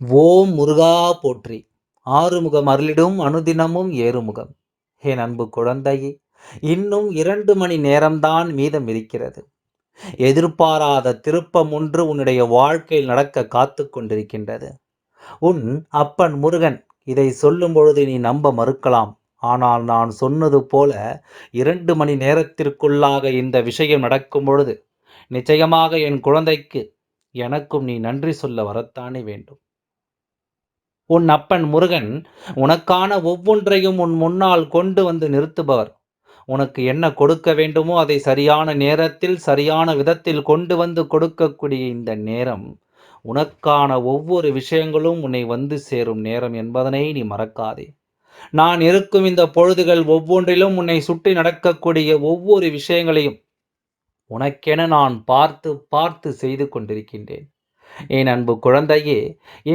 ஓம் முருகா போற்றி. ஆறுமுகம் அருளிடும் அனுதினமும் ஏறுமுகம். என் அன்பு குழந்தையே இன்னும் இரண்டு மணி நேரம்தான் மீதம் இருக்கிறது. எதிர்பாராத திருப்பம் ஒன்று உன்னுடைய வாழ்க்கையில் நடக்க காத்து கொண்டிருக்கின்றது. உன் அப்பன் முருகன் இதை சொல்லும் பொழுது நீ நம்ப மறுக்கலாம். ஆனால் நான் சொன்னது போல இரண்டு மணி நேரத்திற்குள்ளாக இந்த விஷயம் நடக்கும் பொழுது நிச்சயமாக என் குழந்தைக்கு எனக்கும் நீ நன்றி சொல்ல வரத்தானே வேண்டும். உன் அப்பன் முருகன் உனக்கான ஒவ்வொன்றையும் உன் முன்னால் கொண்டு வந்து நிறுத்துபவர். உனக்கு என்ன கொடுக்க வேண்டுமோ அதை சரியான நேரத்தில் சரியான விதத்தில் கொண்டு வந்து கொடுக்கக்கூடிய இந்த நேரம் உனக்கான ஒவ்வொரு விஷயங்களும் உன்னை வந்து சேரும் நேரம் என்பதனை நீ மறக்காதே. நான் இருக்கும் இந்த பொழுதுகள் ஒவ்வொன்றிலும் உன்னை சுற்றி நடக்கக்கூடிய ஒவ்வொரு விஷயங்களையும் உனக்கென நான் பார்த்து பார்த்து செய்து கொண்டிருக்கின்றேன். என் அன்பு குழந்தையே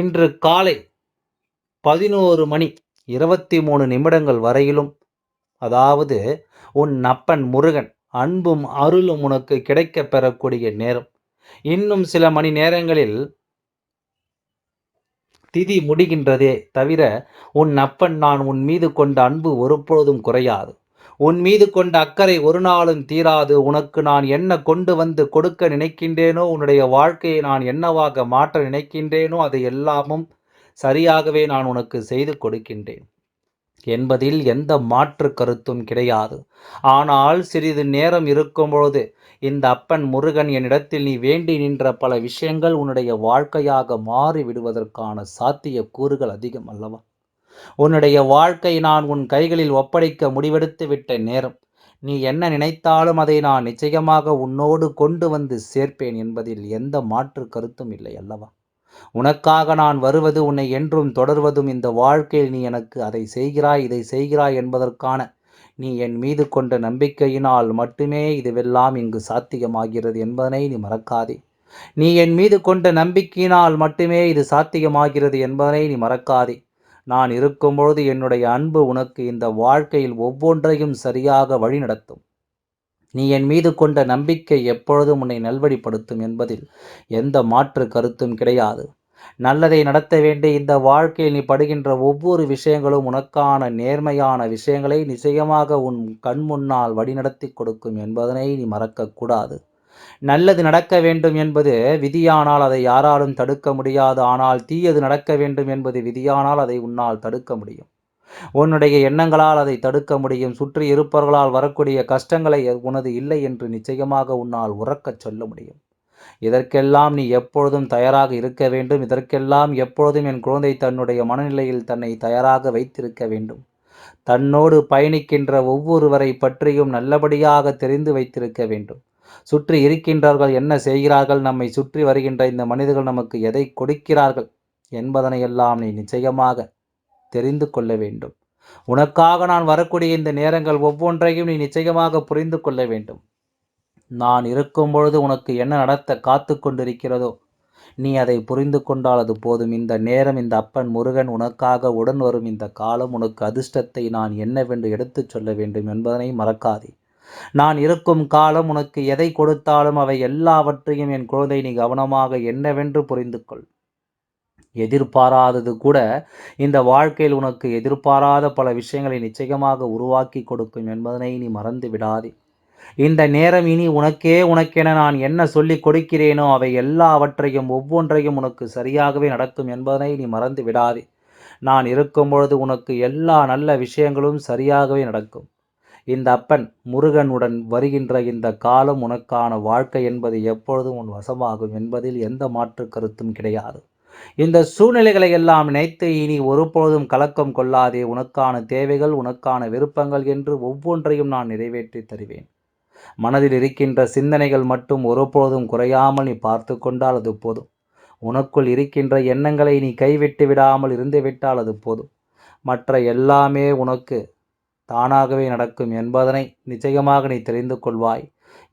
இன்று காலை பதினோரு மணி இருபத்தி மூணு நிமிடங்கள் வரையிலும் அதாவது உன் அப்பன் முருகன் அன்பும் அருளும் உனக்கு கிடைக்கப் பெறக்கூடிய நேரம். இன்னும் சில மணி நேரங்களில் திதி முடிகின்றதே தவிர உன் அப்பன் நான் உன் மீது கொண்ட அன்பு ஒருபொழுதும் குறையாது. உன் மீது கொண்ட அக்கறை ஒரு நாளும் தீராது. உனக்கு நான் என்ன கொண்டு வந்து கொடுக்க நினைக்கின்றேனோ உன்னுடைய வாழ்க்கையை நான் என்னவாக மாற்ற நினைக்கின்றேனோ அதை எல்லாமும் சரியாகவே நான் உனக்கு செய்து கொடுக்கின்றேன். என்பதில் எந்த மாற்று கருத்தும் கிடையாது. ஆனால் சிறிது நேரம் இருக்கும்பொழுது இந்த அப்பன் முருகன் என்னிடத்தில் நீ வேண்டி நின்ற பல விஷயங்கள் உன்னுடைய வாழ்க்கையாக மாறி விடுவதற்கான சாத்திய கூறுகள் அதிகம் அல்லவா? உன்னுடைய வாழ்க்கை நான் உன் கைகளில் ஒப்படைக்க முடிவெடுத்து விட்ட நேரம். நீ என்ன நினைத்தாலும் அதை நான் நிச்சயமாக உன்னோடு கொண்டு வந்து சேர்ப்பேன் என்பதில் எந்த மாற்று கருத்தும் இல்லை அல்லவா? உனக்காக நான் வருவது உன்னை என்றும் தொடர்வதும் இந்த வாழ்க்கையில் நீ எனக்கு அதை செய்கிறாய் இதை செய்கிறாய் என்பதற்கான நீ என் மீது கொண்ட நம்பிக்கையினால் மட்டுமே இதுவெல்லாம் இங்கு சாத்தியமாகிறது என்பதனை நீ மறக்காதே. நீ என் மீது கொண்ட நம்பிக்கையினால் மட்டுமே இது சாத்தியமாகிறது என்பதனை நீ மறக்காதே. நான் இருக்கும்பொழுது என்னுடைய அன்பு உனக்கு இந்த வாழ்க்கையில் ஒவ்வொன்றையும் சரியாக வழிநடத்தும். நீ என் மீது கொண்ட நம்பிக்கை எப்பொழுதும் உன்னை நல்வழிப்படுத்தும் என்பதில் எந்த மாற்று கருத்தும் கிடையாது. நல்லதை நடத்த வேண்டிய இந்த வாழ்க்கையில் நீ படுகின்ற ஒவ்வொரு விஷயங்களும் உனக்கான நேர்மையான விஷயங்களை நிச்சயமாக உன் கண் முன்னால் வழிநடத்தி கொடுக்கும் என்பதனை நீ மறக்கக்கூடாது நல்லது நடக்க வேண்டும் என்பது விதியானால் அதை யாராலும் தடுக்க முடியாது. ஆனால் தீயது நடக்க வேண்டும் என்பது விதியானால் அதை உன்னால் தடுக்க முடியும். உன்னுடைய எண்ணங்களால் அதை தடுக்க முடியும். சுற்றி இருப்பவர்களால் வரக்கூடிய கஷ்டங்களை உனது இல்லை என்று நிச்சயமாக உன்னால் உறக்கச் சொல்ல முடியும். இதற்கெல்லாம் நீ எப்பொழுதும் தயாராக இருக்க வேண்டும். இதற்கெல்லாம் எப்பொழுதும் என் குழந்தை தன்னுடைய மனநிலையில் தன்னை தயாராக வைத்திருக்க வேண்டும். தன்னோடு பயணிக்கின்ற ஒவ்வொருவரை பற்றியும் நல்லபடியாக தெரிந்து வைத்திருக்க வேண்டும். சுற்றி இருக்கின்றார்கள் என்ன செய்கிறார்கள்? நம்மை சுற்றி வருகின்ற இந்த மனிதர்கள் நமக்கு எதை கொடுக்கிறார்கள்? என்பதனையெல்லாம் நீ நிச்சயமாக தெரிந்து கொள்ள வேண்டும். உனக்காக நான் வரக்கூடிய இந்த நேரங்கள் ஒவ்வொன்றையும் நீ நிச்சயமாக புரிந்து கொள்ள வேண்டும். நான் இருக்கும் பொழுது உனக்கு என்ன நடத்த காத்து கொண்டிருக்கிறதோ நீ அதை புரிந்து கொண்டால் அது போதும். இந்த நேரம் இந்த அப்பன் முருகன் உனக்காக உடன் வரும் இந்த காலம் உனக்கு அதிர்ஷ்டத்தை நான் என்னவென்று எடுத்துச் சொல்ல வேண்டும் என்பதனை மறக்காதே. நான் இருக்கும் காலம் உனக்கு எதை கொடுத்தாலும் அவை எல்லாவற்றையும் என் குழந்தை நீ கவனமாக என்னவென்று புரிந்து கொள். எதிர்பாராதது கூட இந்த வாழ்க்கையில் உனக்கு எதிர்பாராத பல விஷயங்களை நிச்சயமாக உருவாக்கி கொடுக்கும் என்பதனை நீ மறந்து விடாதே. இந்த நேரம் இனி உனக்கே உனக்கென நான் என்ன சொல்லி கொடுக்கிறேனோ அவை எல்லாவற்றையும் ஒவ்வொன்றையும் உனக்கு சரியாகவே நடக்கும் என்பதனை நீ மறந்து விடாதே. நான் இருக்கும் பொழுது உனக்கு எல்லா நல்ல விஷயங்களும் சரியாகவே நடக்கும். இந்த அப்பன் முருகனுடன் வருகின்ற இந்த காலம் உனக்கான வாழ்க்கை என்பது எப்பொழுதும் உன் வசமாகும் என்பதில் எந்த மாற்று கருத்தும் கிடையாது. இந்த சூழ்நிலைகளை எல்லாம் நினைத்து இனி ஒருபொழுதும் கலக்கம் கொள்ளாதே. உனக்கான தேவைகள் உனக்கான விருப்பங்கள் என்று ஒவ்வொன்றையும் நான் நிறைவேற்றி தருவேன். மனதில் இருக்கின்ற சிந்தனைகள் மட்டும் ஒருபொழுதும் குறையாமல் நீ பார்த்து கொண்டால் அது போதும். உனக்குள் இருக்கின்ற எண்ணங்களை நீ கைவிட்டு விடாமல் இருந்து விட்டால் அது போதும். மற்ற எல்லாமே உனக்கு தானாகவே நடக்கும் என்பதனை நிச்சயமாக நீ தெரிந்து கொள்வாய்.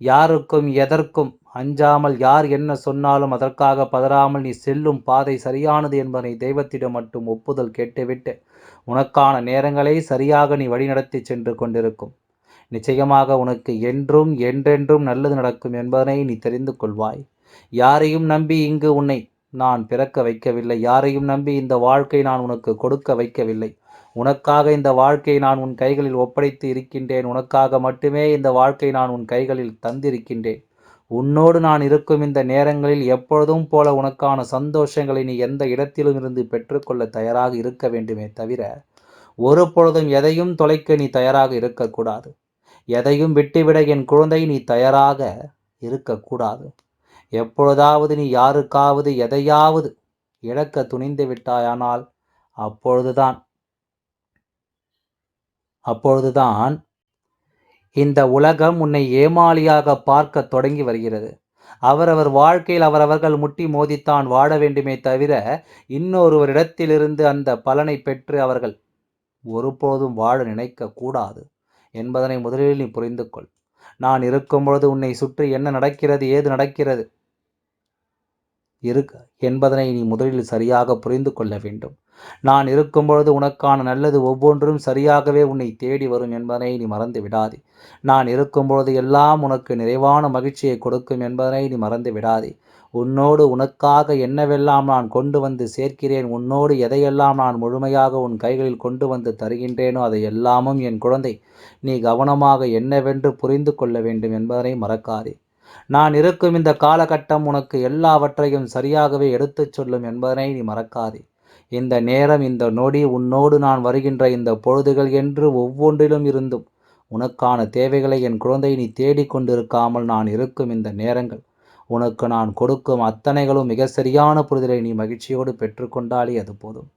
யாருக்கும் எதற்கும் அஞ்சாமல் யார் என்ன சொன்னாலும் அதற்காக பதறாமல் நீ செல்லும் பாதை சரியானது என்பதனை தெய்வத்திடம் மட்டும் ஒப்புதல் கேட்டுவிட்டு உனக்கான நேரங்களை சரியாக நீ வழிநடத்தி சென்று கொண்டிருக்கும். நிச்சயமாக உனக்கு என்றும் என்றென்றும் நல்லது நடக்கும் என்பதனை நீ தெரிந்து கொள்வாய். யாரையும் நம்பி இங்கு உன்னை நான் பிறக்க வைக்கவில்லை. யாரையும் நம்பி இந்த வாழ்க்கை நான் உனக்கு கொடுக்க வைக்கவில்லை. உனக்காக இந்த வாழ்க்கையை நான் உன் கைகளில் ஒப்படைத்து இருக்கின்றேன். உனக்காக மட்டுமே இந்த வாழ்க்கை நான் உன் கைகளில் தந்திருக்கின்றேன். உன்னோடு நான் இருக்கும் இந்த நேரங்களில் எப்பொழுதும் போல உனக்கான சந்தோஷங்களை நீ எந்த இடத்திலும் இருந்து பெற்றுக்கொள்ள தயாராக இருக்க வேண்டுமே தவிர ஒரு பொழுதும் எதையும் தொலைக்க நீ தயாராக இருக்கக்கூடாது. எதையும் விட்டுவிட என் குழந்தை நீ தயாராக இருக்கக்கூடாது. எப்பொழுதாவது நீ யாருக்காவது எதையாவது இழக்க துணிந்து விட்டாயானால் அப்பொழுதுதான் அப்பொழுதுதான் இந்த உலகம் உன்னை ஏமாளியாக பார்க்க தொடங்கி வருகிறது. அவரவர் வாழ்க்கையில் அவரவர்கள் முட்டி மோதித்தான் வாழ வேண்டுமே தவிர இன்னொருவரிடத்திலிருந்து அந்த பலனை பெற்று அவர்கள் ஒருபோதும் வாழ நினைக்க கூடாது என்பதனை முதலில் நீ புரிந்து கொள் நான் இருக்கும் பொழுது உன்னை சுற்றி என்ன நடக்கிறது ஏது நடக்கிறது இருக்க என்பதனை நீ முதலில் சரியாக புரிந்து கொள்ள வேண்டும். நான் இருக்கும்பொழுது உனக்கான நல்லது ஒவ்வொன்றும் சரியாகவே உன்னை தேடி வரும் என்பதனை நீ மறந்து விடாதே. நான் இருக்கும்பொழுது எல்லாம் உனக்கு நிறைவான மகிழ்ச்சியை கொடுக்கும் என்பதனை நீ மறந்து விடாதே. உன்னோடு உனக்காக என்னவெல்லாம் நான் கொண்டு வந்து சேர்க்கிறேன் உன்னோடு எதையெல்லாம் நான் முழுமையாக உன் கைகளில் கொண்டு வந்து தருகின்றேனோ அதை எல்லாமும் என் குழந்தை நீ கவனமாக என்னவென்று புரிந்து கொள்ள வேண்டும் என்பதனை மறக்காதே. நான் இருக்கும் இந்த காலகட்டம் உனக்கு எல்லாவற்றையும் சரியாகவே எடுத்துச் சொல்லும் என்பதனை நீ மறக்காதே. இந்த நேரம் இந்த நொடி உன்னோடு நான் வருகின்ற இந்த பொழுதுகள் என்று ஒவ்வொன்றிலும் இருந்தும். உனக்கான தேவைகளை என் குழந்தை நீ தேடிக்கொண்டிருக்காமல் நான் இருக்கும் இந்த நேரங்கள். உனக்கு நான் கொடுக்கும் அத்தனைகளும் மிக சரியான புரிதலை நீ மகிழ்ச்சியோடு பெற்றுக்கொண்டாலே அது போதும்.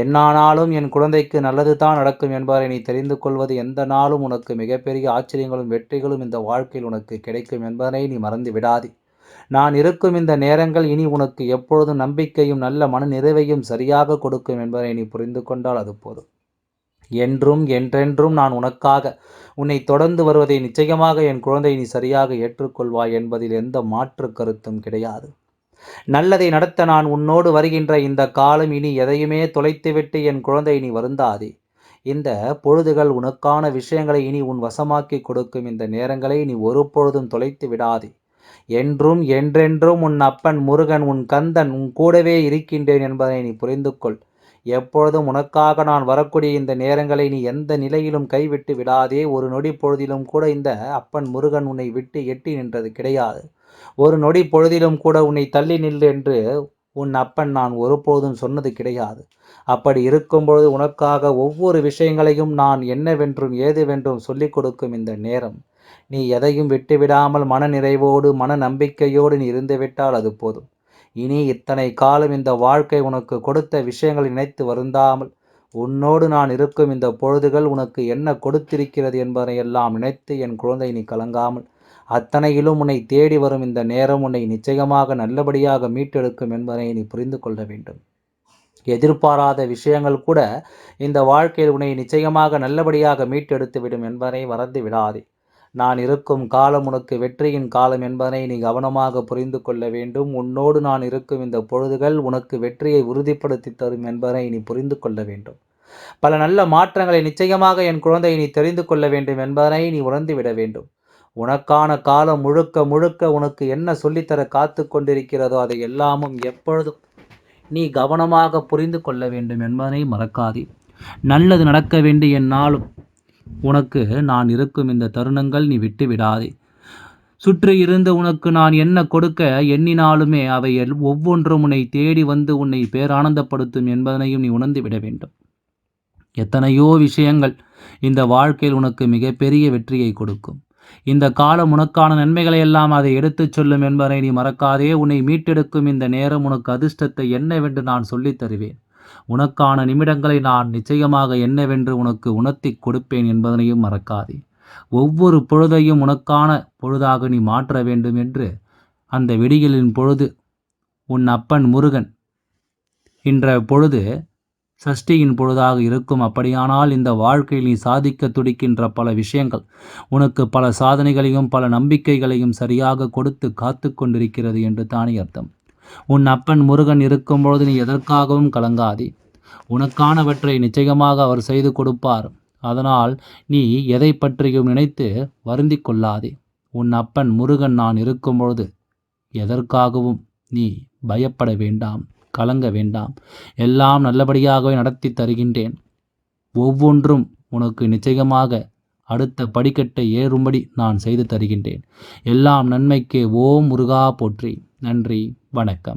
என்னானாலும் என் குழந்தைக்கு நல்லது தான் நடக்கும் என்பதை நீ தெரிந்து கொள்வது எந்த நாளும் உனக்கு மிகப்பெரிய ஆச்சரியங்களும் வெற்றிகளும் இந்த வாழ்க்கையில் உனக்கு கிடைக்கும் என்பதனை நீ மறந்து விடாதே. நான் இருக்கும் இந்த நேரங்கள் இனி உனக்கு எப்பொழுதும் நம்பிக்கையும் நல்ல மன நிறைவையும் சரியாக கொடுக்கும் என்பதை நீ புரிந்து கொண்டால் அது போதும். என்றும் என்றென்றும் நான் உனக்காக உன்னை தொடர்ந்து வருவதை நிச்சயமாக என் குழந்தை நீ சரியாக ஏற்றுக்கொள்வாய் என்பதில் எந்த மாற்று கருத்தும் கிடையாது. நல்லதை நடத்த நான் உன்னோடு வருகின்ற இந்த காலம் இனி எதையுமே தொலைத்துவிட்டு என் குழந்தை நீ வருந்தாதே. இந்த பொழுதுகள் உனக்கான விஷயங்களை இனி உன் வசமாக்கி கொடுக்கும் இந்த நேரங்களை நீ ஒரு பொழுதும் தொலைத்து விடாதே என்றும் என்றென்றும் உன் அப்பன் முருகன் உன் கந்தன் உன் கூடவே இருக்கின்றேன் என்பதை நீ புரிந்து கொள் எப்பொழுதும் உனக்காக நான் வரக்கூடிய இந்த நேரங்களை நீ எந்த நிலையிலும் கைவிட்டு விடாதே. ஒரு நொடி பொழுதிலும் கூட இந்த அப்பன் முருகன் உன்னை விட்டு எட்டி நின்றது கிடையாது. ஒரு நொடி பொழுதிலும் கூட உன்னை தள்ளி நில் என்று உன் அப்பன் நான் ஒருபோதும் சொன்னது கிடையாது. அப்படி இருக்கும்பொழுது உனக்காக ஒவ்வொரு விஷயங்களையும் நான் என்னவென்றும் ஏதுவென்றும் சொல்லிக் கொடுக்கும் இந்த நேரம். நீ எதையும் விட்டுவிடாமல் மன நிறைவோடு மன நம்பிக்கையோடு நீ இருந்துவிட்டால் அது போதும். இனி இத்தனை காலம் இந்த வாழ்க்கை உனக்கு கொடுத்த விஷயங்களை நினைத்து வருந்தாமல் உன்னோடு நான் இருக்கும் இந்த பொழுதுகள் உனக்கு என்ன கொடுத்திருக்கிறது என்பதை எல்லாம் நினைத்து என் குழந்தை நீ கலங்காமல் அத்தனையிலும் உன்னை தேடி வரும் இந்த நேரம் உன்னை நிச்சயமாக நல்லபடியாக மீட்டெடுக்கும் என்பதை நீ புரிந்து கொள்ள வேண்டும். எதிர்பாராத விஷயங்கள் கூட இந்த வாழ்க்கையில் உன்னை நிச்சயமாக நல்லபடியாக மீட்டெடுத்துவிடும் என்பதை மறந்து விடாதே. நான் இருக்கும் காலம் உனக்கு வெற்றியின் காலம் என்பதனை நீ கவனமாக புரிந்து கொள்ள வேண்டும். உன்னோடு நான் இருக்கும் இந்த பொழுதுகள் உனக்கு வெற்றியை உறுதிப்படுத்தி தரும் என்பதனை நீ புரிந்து கொள்ள வேண்டும். பல நல்ல மாற்றங்களை நிச்சயமாக என் குழந்தை நீ தெரிந்து கொள்ள வேண்டும் என்பதனை நீ உணர்ந்து விட வேண்டும். உனக்கான காலம் முழுக்க முழுக்க உனக்கு என்ன சொல்லித்தர காத்து கொண்டிருக்கிறதோ அதை எல்லாமும் எப்பொழுதும் நீ கவனமாக புரிந்து கொள்ள வேண்டும் என்பதனை மறக்காதே. நல்லது நடக்க வேண்டிய என்னாலும் உனக்கு நான் இருக்கும் இந்த தருணங்கள் நீ விட்டு விடாதே சுற்றி இருந்து உனக்கு நான் என்ன கொடுக்க எண்ணினாலுமே அவை ஒவ்வொன்றும் உன்னை தேடி வந்து உன்னை பேரானந்தப்படுத்தும் என்பதனையும் நீ உணர்ந்து விட வேண்டும். எத்தனையோ விஷயங்கள் இந்த வாழ்க்கையில் உனக்கு மிகப்பெரிய வெற்றியை கொடுக்கும். இந்த காலம் உனக்கான நன்மைகளை எல்லாம் அதை எடுத்துச் சொல்லும் என்பதை நீ மறக்காதே. உன்னை மீட்டெடுக்கும் இந்த நேரம் உனக்கு அதிர்ஷ்டத்தை என்னவென்று நான் சொல்லித் தருவேன். உனக்கான நிமிடங்களை நான் நிச்சயமாக என்னவென்று உனக்கு உணர்த்தி கொடுப்பேன் என்பதனையும் மறக்காதே. ஒவ்வொரு பொழுதையும் உனக்கான பொழுதாக நீ மாற்ற வேண்டும் என்று அந்த வெடிகளின் பொழுது உன் அப்பன் முருகன் என்ற பொழுது சஷ்டியின் பொழுதாக இருக்கும். அப்படியானால் இந்த வாழ்க்கையில் நீ சாதிக்க துடிக்கின்ற பல விஷயங்கள் உனக்கு பல சாதனைகளையும் பல நம்பிக்கைகளையும் சரியாக கொடுத்து காத்து கொண்டிருக்கிறது என்று தானே அர்த்தம். உன் அப்பன் முருகன் இருக்கும்பொழுது நீ எதற்காகவும் கலங்காதே. உனக்கானவற்றை நிச்சயமாக அவர் செய்து கொடுப்பார். அதனால் நீ எதை பற்றியும் நினைத்து வருந்தி கொள்ளாதே. உன் அப்பன் முருகன் நான் இருக்கும்பொழுது எதற்காகவும் நீ பயப்பட வேண்டாம் கலங்க வேண்டாம். எல்லாம் நல்லபடியாகவே நடத்தி தருகின்றேன். ஒவ்வொன்றும் உனக்கு நிச்சயமாக அடுத்த படிக்கட்டை ஏறும்படி நான் செய்து தருகின்றேன். எல்லாம் நன்மைக்கே ஓம் முருகா போற்றி. நன்றி. வணக்கம்.